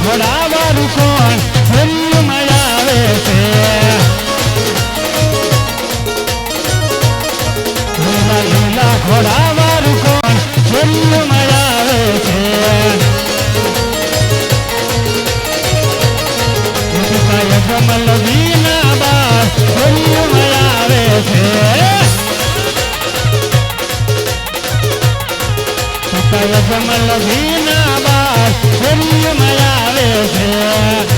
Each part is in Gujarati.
ઘોડાવાળું કોણ ધન્ય મનાવે છે ઘોડાવાળું કોણ ધન્ય મનાવે છે કમલ વિના બાર ધન્ય મનાવે છે કમલ વિના બાર મારા આવે છે.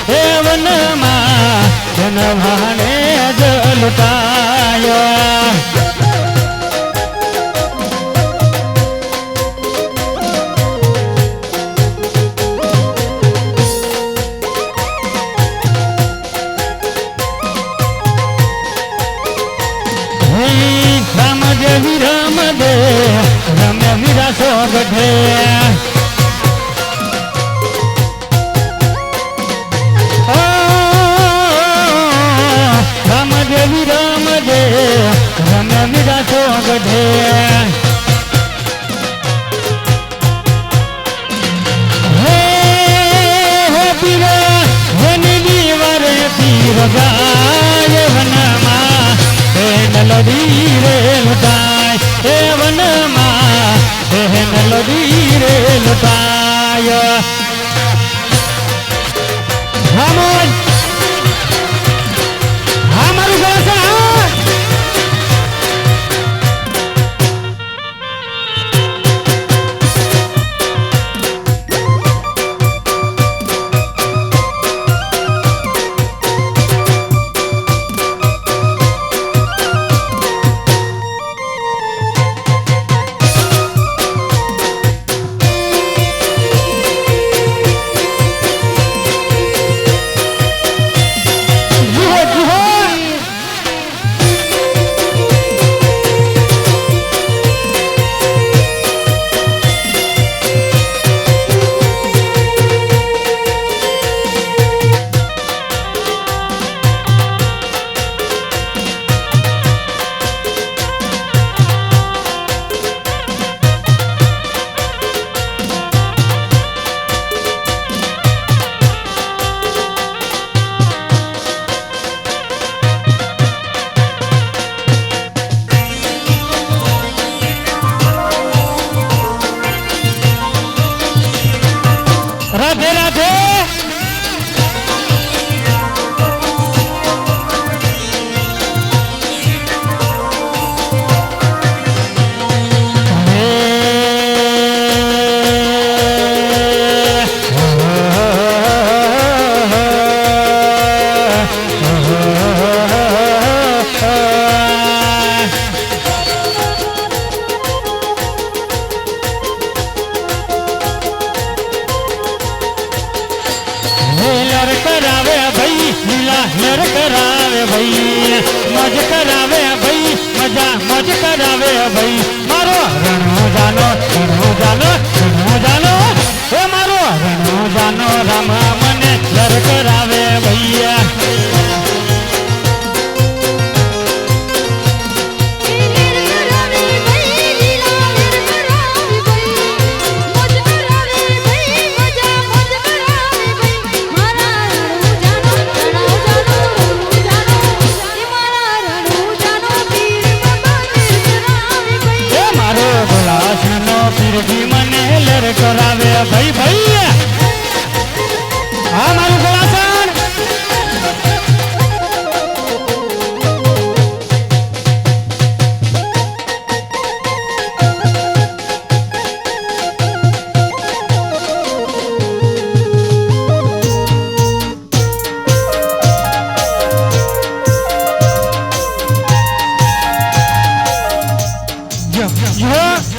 દેવનમાં જન ભાણે જલતા ગઢે હે પીર જેની દીવારે પીર ગાય વનમાં હે નલડી રે લુટાય લર કરાવે ભાઈ, મજ કરાવે ભાઈ, મજા, મજ કરાવે ભાઈ. મારો રણો જાનો રણો જાનો રણો જાનો એ મારો રણો જાનો રામા મને ઘર કરાવે ભૈયા. ગુલાસનો પીરજી મને લર કરાવે ભાઈ ભાઈ હા મારું ગુલાસન જો